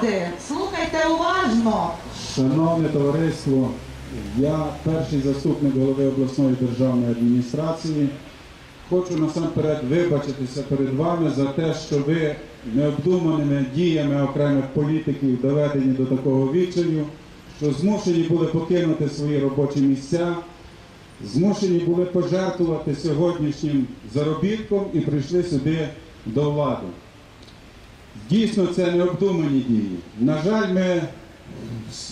влади. Слухайте уважно. Шановне товариство, я перший заступник голови обласної державної адміністрації. Хочу насамперед вибачитися перед вами за те, що ви необдуманими діями окремих політиків доведені до такого відчаю, що змушені були покинути свої робочі місця, змушені були пожертвувати сьогоднішнім заробітком і прийшли сюди до влади. Дійсно, це необдумані дії. На жаль, ми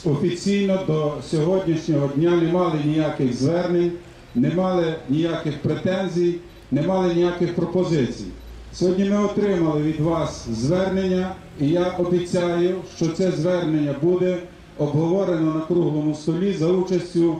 офіційно до сьогоднішнього дня не мали ніяких звернень, не мали ніяких претензій, не мали ніяких пропозицій. Сьогодні ми отримали від вас звернення, і я обіцяю, що це звернення буде обговорено на круглому столі за участю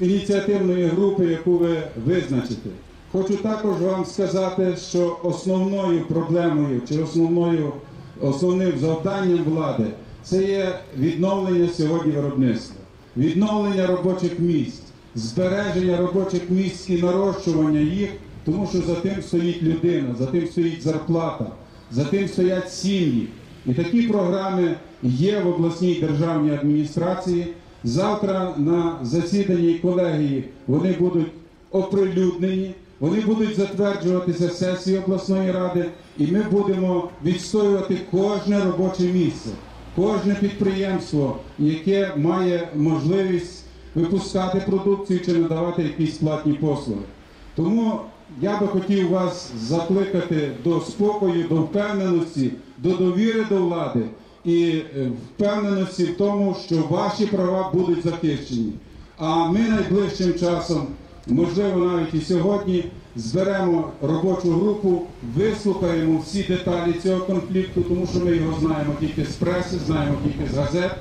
ініціативної групи, яку ви визначите. Хочу також вам сказати, що основною проблемою чи основною, основним завданням влади це є відновлення сьогодні виробництва, відновлення робочих місць, збереження робочих місць і нарощування їх, тому що за тим стоїть людина, за тим стоїть зарплата, за тим стоять сім'ї. І такі програми є в обласній державній адміністрації. Завтра на засіданні колегії вони будуть оприлюднені, вони будуть затверджуватися сесією обласної ради, і ми будемо відстоювати кожне робоче місце, кожне підприємство, яке має можливість випускати продукцію чи надавати якісь платні послуги. Тому я би хотів вас закликати до спокою, до впевненості, до довіри до влади і е, впевненості в тому, що ваші права будуть захищені. А ми найближчим часом, можливо, навіть і сьогодні, зберемо робочу групу, вислухаємо всі деталі цього конфлікту, тому що ми його знаємо тільки з преси, знаємо тільки з газет,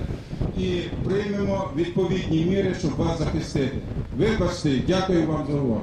і приймемо відповідні міри, щоб вас захистити. Вибачте, дякую вам за увагу.